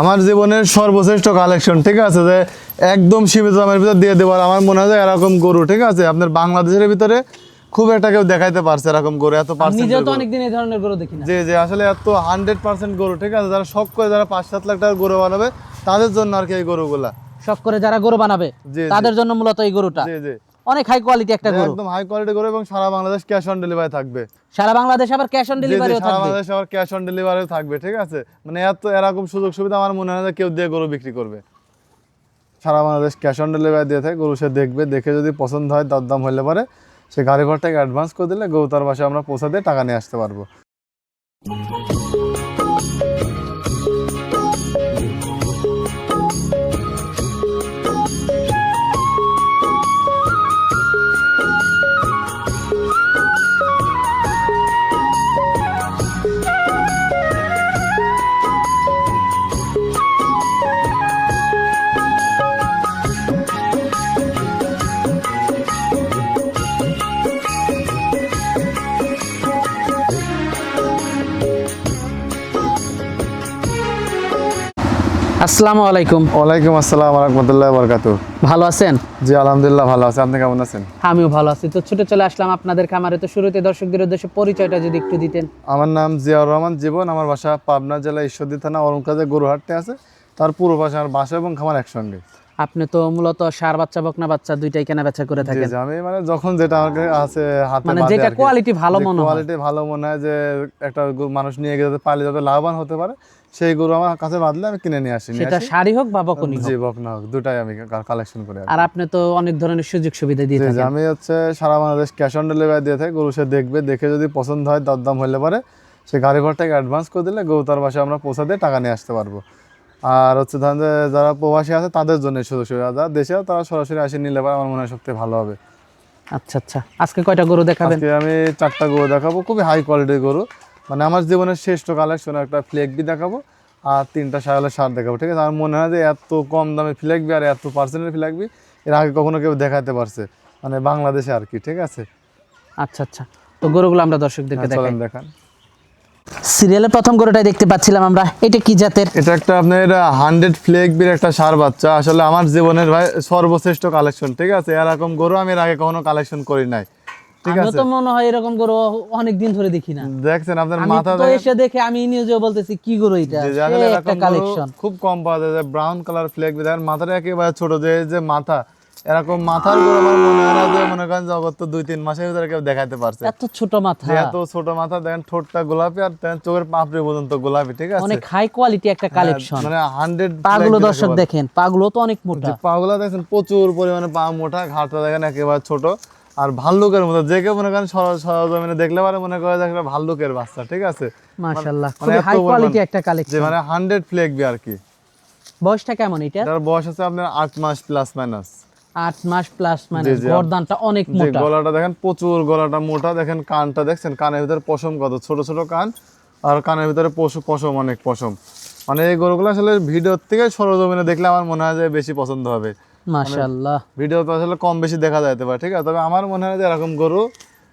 আমার জীবনের সর্বশ্রেষ্ঠ কালেকশন ঠিক আছে? যে একদম সীমিত দামের ভিতর দিয়ে দেবার আমার মনে হয় এরকম গরু ঠিক আছে? আপনার বাংলাদেশের ভিতরে খুব একটা কেউ দেখাইতে পারছে এরকম গরু এত পার্সেন্ট নিজেও তো অনেকদিন এই ধরনের গরু দেখি না। যে যে আসলে এত হান্ড্রেড পার্সেন্ট গরু ঠিক আছে? যারা শখ করে যারা পাঁচ সাত লাখ টাকার গরু বানাবে তাদের জন্য আর কি এই গরুগুলা। শখ করে যারা গরু বানাবে। তাদের জন্য মূলত এই গরুটা। জি জি। অনেক হাই কোয়ালিটি একটা গরু। একদম হাই কোয়ালিটি গরু এবং সারা বাংলাদেশ ক্যাশ অন ডেলিভারি থাকবে। সারা বাংলাদেশ আবার ক্যাশ অন ডেলিভারিও সারা বাংলাদেশ আবার ক্যাশ অন ডেলিভারিও থাকবে ঠিক আছে? মানে এত এরকম সুযোগ সুবিধা আমার মনে হয় না যে কেউ দিয়ে গরু বিক্রি করবে। সারা বাংলাদেশ ক্যাশ অন ডেলিভারি দিয়ে থাকে গরু সে দেখবে দেখে যদি পছন্দ হয় তার দরদাম হলে পারে সে গাড়ি ভাড়াটাকে অ্যাডভান্স করে দিলে গরু তার বাসায় আমরা পৌঁছা দিয়ে টাকা নিয়ে আসতে পারব। আসসালামু আলাইকুম। ওয়ালাইকুম আসসালাম রহমতুল্লাহ বরকাতু ভালো আছেন? জি আলহামদুলিল্লাহ ভালো আছে। আপনি কেমন আছেন? আমিও ভালো আছি। তো ছুটে চলে আসলাম আপনাদের খামারে। তো শুরুতে দর্শকদের উদ্দেশ্যে পরিচয়টা যদি একটু দিতেন। আমার নাম জিয়াউর রহমান জীবন। আমার বাসা পাবনা জেলা ঈশ্বরদী থানা অরুণকাজে গরুহাটতে আছে। তার পুরো পাশে আমার বাসা এবং খামার একসঙ্গে। আপনি তো মূলত সার বাচ্চা বকনা বাচ্চা দুইটাই কেনা বেচা করে থাকেন। আমি মানে যখন যেটা আমার কাছে আছে হাতে মানে যেটা কোয়ালিটি ভালো মনে হয়। কোয়ালিটি ভালো মনে হয় যে একটা মানুষ নিয়ে গেলে পালে যাতে লাভবান হতে পারে। সেই গরু আমার কাছে বাঁধলে আমি কিনে নিয়ে আসি সেটা শাড়ি হোক বা বকনি হোক। জি বকনা হোক দুটাই আমি কালেকশন করি আর আপনি তো অনেক ধরনের সুযোগ সুবিধা দিয়ে থাকেন। আমি হচ্ছে সারা বাংলাদেশ ক্যাশ অন ডেলিভারি দিয়ে থাকি গরু সে দেখবে দেখে যদি পছন্দ হয় দরদাম হলে পারে সে গাড়ি ভাড়াটাকে অ্যাডভান্স করে দিলে গরু তার বাসায় আমরা পৌঁছা দিয়ে টাকা নিয়ে আসতে পারব। আর হচ্ছে ধরেন যে যারা প্রবাসী আছে তাদের জন্য সুযোগ সুবিধা যারা দেশে তারা সরাসরি আসে নিলে পারে আমার মনে হয় সবথেকে ভালো হবে। আচ্ছা আচ্ছা। আজকে কয়টা গরু দেখাবেন? আজকে আমি চারটা গরু দেখাবো খুবই হাই কোয়ালিটির গরু। মানে আমার জীবনের শ্রেষ্ঠ কালেকশন একটা ফ্লেক বি দেখাবো আর তিনটা সায়ালের সার দেখাবো ঠিক আছে? আমার মনে হয় যে এত কম দামে ফ্লেক বি আর এত পার্সেন্টের ফ্লেক বি এর আগে কখনো কেউ দেখাতে পারছে মানে বাংলাদেশে আর কি ঠিক আছে? আচ্ছা আচ্ছা। তো গরুগুলো আমরা দর্শকদেরকে হ্যাঁ, দেখাই। দেখান। সিরিয়ালের প্রথম গরুটাই দেখতে পাচ্ছিলাম আমরা। এটা কি জাতের? এটা একটা আপনার হান্ড্রেড ফ্লেক বির একটা সার বাচ্চা। আসলে আমার জীবনের ভাই সর্বশ্রেষ্ঠ কালেকশন ঠিক আছে? এরকম গরু আমি এর আগে কখনো কালেকশন করি নাই। আমিও তো মনে হয় এরকম গরু অনেক দিন ধরে দেখি না। দেখছেন আপনার মাথা তো এসে দেখে আমি নিজেও বলতেছি কি গরু এটা? যে সে আসলে একটা কালেকশন খুব কম পাওয়া যায় ব্রাউন কালার ফ্লেক দেখেন মাথাটা একেবারে ছোট যে যে মাথা। এরকম মাথার গরু আমার মনে হয় না যে মনে করেন জগৎ তো দুই তিন মাসের ভিতরে কেউ দেখাতে পারছে। এত ছোট মাথা। এত ছোট মাথা দেখেন ঠোঁটটা গোলাপি আর চোখের পাপড়ি পর্যন্ত গোলাপি ঠিক আছে? অনেক হাই কোয়ালিটি একটা কালেকশন মানে হান্ড্রেড পাগুলো দর্শক দেখেন পাগুলো তো অনেক মোটা। পাগুলা দেখছেন প্রচুর পরিমাণে পা মোটা ঘাটটা দেখেন একেবারে ছোট। আর ভাল্লুকের মতো যে কেউ মনে করেন সর- সরজমিনে দেখলে পারে মনে করে যে একটা ভাল্লুকের বাচ্চা ঠিক আছে? মাশাআল্লাহ মানে খুবই হাই কোয়ালিটি একটা কালেকশন মানে হান্ড্রেড ফ্লেক বি আর কি। বয়সটা কেমন এটা? এটার বয়স আছে আপনার আট মাস প্লাস মাইনাস আট মাস প্লাস মানে আপ- গরদানটা অনেক মোটা। গলাটা দেখেন প্রচুর গলাটা মোটা দেখেন কানটা দেখছেন? কানের ভিতরে পশম কত? ছোট ছোট কান আর কানের ভিতরে পশু পশম অনেক পশম। মানে এই গরুগুলো আসলে ভিডিওর থেকে সরজমিনে দেখলে আমার মনে হয় যে বেশি পছন্দ হবে। মাশাআল্লাহ। ভিডিও তো আসলে কম বেশি দেখা যাইতে পারে ঠিক আছে? তবে আমার মনে হয় যে এরকম গরু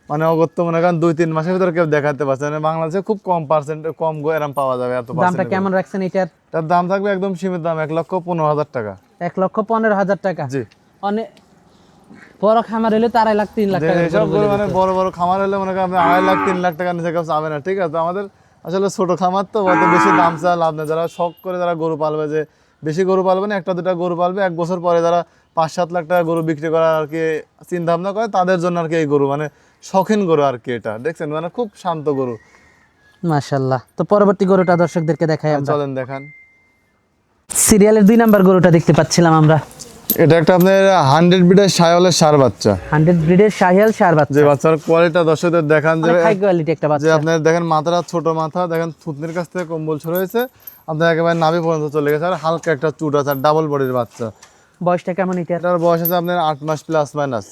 মানে অগত্য মনে করেন দুই তিন মাসের ভিতরে কেউ দেখাতে পারছে মানে বাংলাদেশে খুব কম পার্সেন্ট কম পাওয়া যাবে এত দামটা কেমন রাখছেন এটার? তার দাম থাকবে একদম সীমিত দাম এক লক্ষ পনেরো হাজার টাকা। এক লক্ষ পনেরো হাজার টাকা? জি। অনেক বড় খামার হলে লাখ তিন লাখ টাকা এইসব গরু মানে বড় বড় খামার হলে মনে করেন আপনি আড়াই লাখ তিন লাখ টাকা নিচে কেউ চাবে না ঠিক আছে? আমাদের আসলে ছোট খামার তো অত বেশি দাম চা লাভ নেই। যারা শখ করে যারা গরু পালবে যে বেশি গরু পালবে না একটা দুটা গরু পালবে। এক বছর পরে যারা পাঁচ সাত লাখ টাকা গরু বিক্রি করার আর কি চিন্তা ভাবনা করে তাদের জন্য আর কি এই গরু মানে শখিন গরু আর কি এটা। দেখছেন মানে খুব শান্ত গরু। মাশাআল্লাহ। তো পরবর্তী গরুটা দর্শকদেরকে দেখাই আমরা। চলেন দেখান। সিরিয়ালের দুই নাম্বার গরুটা দেখতে পাচ্ছিলাম আমরা। এটা একটা আপনার হান্ড্রেড বিটের সায়লের সার বাচ্চা। হান্ড্রেড ব্রিডের শাহিয়াল সার বাচ্চা। যে বাচ্চার কোয়ালিটা দর্শকদের দেখান যে হাই কোয়ালিটি একটা যে বাচ্চা। আপনার দেখেন মাথাটা ছোট মাথা দেখেন থুতনির কাছ থেকে কম্বল ছড়ে হয়েছে আপনার একেবারে নাভি পর্যন্ত চলে গেছে। আর হালকা একটা চুট আছে আর ডাবল বডির বাচ্চা। বয়সটা কেমন এটার? বয়স আছে আপনার আট মাস প্লাস মাইনাস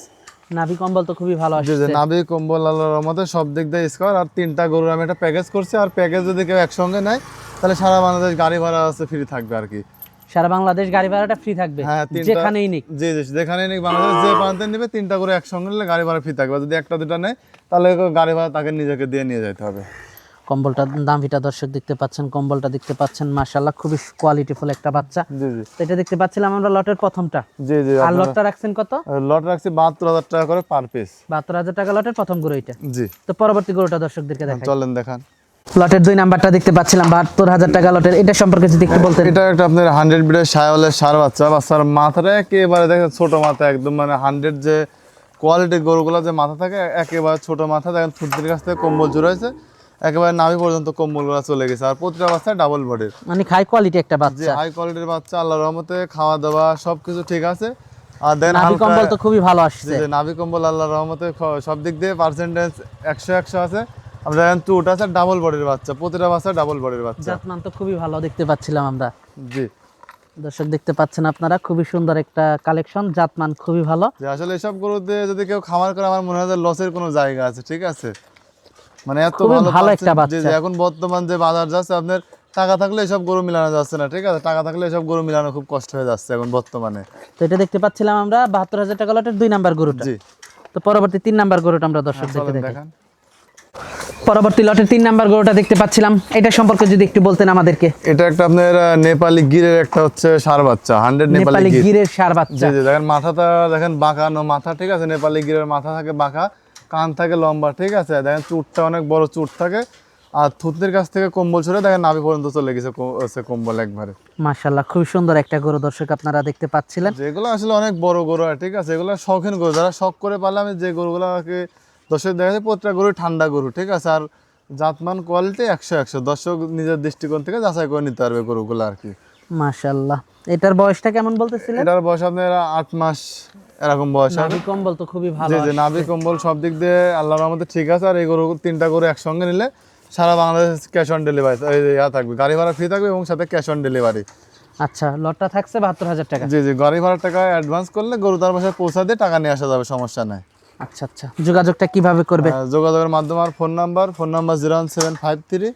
নাভি কম্বল তো খুবই ভালো আসছে। নাভি কম্বল আল্লাহর রহমতে সব দিক দিয়ে স্কোয়ার আর তিনটা গরুর আমি একটা প্যাকেজ করছি আর প্যাকেজ যদি কেউ একসঙ্গে নেয় তাহলে সারা বাংলাদেশ গাড়ি ভাড়া আছে ফ্রি থাকবে আর কি। সারা বাংলাদেশ গাড়ি ভাড়াটা ফ্রি থাকবে? হ্যাঁ যেখানেই নিক। জি জি যেখানে নিক বাংলাদেশ যে প্রান্তে নেবে তিনটা করে একসঙ্গে নিলে গাড়ি ভাড়া ফ্রি থাকবে। যদি একটা দুটা নেয় তাহলে গাড়ি ভাড়া তাকে নিজেকে দিয়ে নিয়ে যেতে হবে। কম্বলটা দামভিটা দর্শক দেখতে পাচ্ছেন কম্বলটা দেখতে পাচ্ছেন মাশাল্লাহ খুবই কোয়ালিটিফুল একটা বাচ্চা। জি জি। তো এটা দেখতে পাচ্ছিলাম আমরা লটের প্রথমটা। জি জি আর লটটা রাখছেন কত? লট রাখছি বাহাত্তর হাজার টাকা করে পার পিস বাহাত্তর হাজার টাকা লটের প্রথম গরু এটা। জি। তো পরবর্তী গরুটা দর্শকদেরকে দেখাই। চলেন দেখান। লটের দুই নাম্বারটা দেখতে পাচ্ছিলাম বাহাত্তর হাজার টাকা লটের। এটা সম্পর্কে যদি একটু বলতেন। এটা একটা আপনার হান্ড্রেড বিডের সায়ালের সার বাচ্চা। বাচ্চার মাথাটা একেবারে দেখেন ছোট মাথা একদম মানে হান্ড্রেড যে কোয়ালিটির গরুগুলো যে মাথা থাকে একেবারে ছোট মাথা। দেখেন থুতির কাছ থেকে কম্বল জুড়েছে একেবারে নাভি পর্যন্ত কম্বলগুলো চলে গেছে। আর প্রতিটা বাচ্চা ডাবল বডির মানে হাই কোয়ালিটি একটা বাচ্চা। হাই কোয়ালিটির বাচ্চা আল্লাহর রহমতে খাওয়া দাওয়া সবকিছু ঠিক আছে। আর দেন নাভি কম্বল তো খুবই ভালো আসছে। যে নাভি কম্বল আল্লাহর রহমতে সব দিক দিয়ে পার্সেন্টেজ একশো একশো আছে। আমরা টু ওটা আছে ডাবল বডির বাচ্চা। প্রতিটা বাচ্চা ডাবল বডির বাচ্চা। জাতমান তো খুবই ভালো দেখতে পাচ্ছিলাম আমরা। জি। দর্শক দেখতে পাচ্ছেন আপনারা খুবই সুন্দর একটা কালেকশন জাতমান খুবই ভালো। আসলে এসব গরুতে যদি কেউ খামার করে আমার মনে হয় লসের কোনো জায়গা আছে ঠিক আছে? মানে এত ভালো একটা বাচ্চা। জি, এখন বর্তমান যে বাজার যাচ্ছে আপনার টাকা থাকলে এসব গরু মিলানো যাচ্ছে না ঠিক আছে? টাকা থাকলে এসব গরু মিলানো খুব কষ্ট হয়ে যাচ্ছে এখন বর্তমানে। তো এটা দেখতে পাচ্ছিলাম আমরা বাহাত্তর হাজার টাকা লটের দুই নাম্বার গরুটা। জি। তো পরবর্তী তিন নাম্বার গরুটা আমরা দর্শকদেরকে চলেন দেখাই দেখান। পরবর্তী লটের তিন নাম্বার গরুটা দেখতে পাচ্ছিলাম। এটা সম্পর্কে যদি একটু বলতেন আমাদেরকে। এটা একটা আপনার নেপালি গিরের একটা হচ্ছে সার বাচ্চা হান্ড্রেড নেপালি গিরের সার জি বাচ্চা জি দেখেন মাথাটা দেখেন বাঁকানো মাথা ঠিক আছে? নেপালি গিরের মাথা থাকে বাঁকা। কান থাকে লম্বা ঠিক আছে? দেখেন চুটটা অনেক বড় চুট থাকে। আর থুতনির কাছ থেকে কম্বল ছড়ে দেখেন নাভি পর্যন্ত চলে গেছে কো- কম্বল একবারে। মাশাল্লাহ খুবই সুন্দর একটা গরু দর্শক আপনারা দেখতে পাচ্ছিলেন। যেগুলো আসলে অনেক বড় গরু ঠিক আছে? এগুলো শৌখিন গরু। যারা শখ করে পারলে আমি যে গরুগুলোকে দর্শক দেখা যায় প্রত্যেকটা গরু ঠান্ডা গরু ঠিক আছে? আর জাতমান কোয়ালিটি একশো একশো। দর্শক নিজের দৃষ্টিকোণ থেকে যাচাই করে নিতে পারবে গরুগুলো আর কি। মাশাল্লাহ এটার বয়সটা কেমন বলতেছিলেন? এটার বয়স আপনার আট মাস এরকম বয়স হবে নাভি কম্বল তো খুবই ভালো জি জি নাভি কম্বল সব দিক দিয়ে আল্লাহর রহমতে ঠিক আছে আর এই গরু তিনটা গরু একসঙ্গে নিলে সারা বাংলাদেশ ক্যাশ অন ডেলিভারি ইয়া থাকবে গাড়ি ভাড়া ফ্রি থাকবে এবং সাথে ক্যাশ অন ডেলিভারি। আচ্ছা লটটা থাকছে বাহাত্তর হাজার টাকা। জি জি গাড়ি ভাড়ার টাকা অ্যাডভান্স করলে গরু তার বাসায় পৌঁছা দিয়ে টাকা নিয়ে আসা যাবে সমস্যা নাই। আচ্ছা আচ্ছা যোগাযোগটা কীভাবে করবে? যোগাযোগের মাধ্যমে আমার phone number phone number zero one seven five three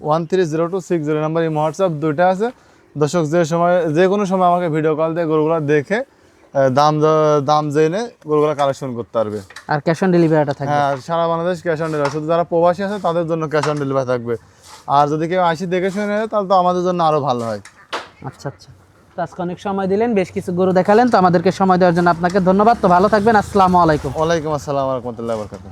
one three zero two six zero number এই হোয়াটসঅ্যাপ দুইটা আছে। দর্শক যে সময় যে কোনো সময় আমাকে ভিডিও কল দিয়ে গরুগুলো দেখে দাম দাম জেনে গরুগুলো কালেকশন করতে পারবে। আর ক্যাশ অন ডেলিভারিটা থাকবে? হ্যাঁ সারা বাংলাদেশ ক্যাশ অন ডেলিভারি শুধু যারা প্রবাসী আছে তাদের জন্য ক্যাশ অন ডেলিভারি থাকবে। আর যদি কেউ আসি দেখে শুনে তাহলে তো আমাদের জন্য আরও ভালো হয়। আচ্ছা আচ্ছা। তো আজকে অনেক সময় দিলেন বেশ কিছু গরু দেখালেন তো আমাদেরকে সময় দেওয়ার জন্য আপনাকে ধন্যবাদ। তো ভালো থাকবেন আসসালামু আলাইকুম। ওয়ালাইকুম আসসালাম রহমতুল্লাহ বরকাত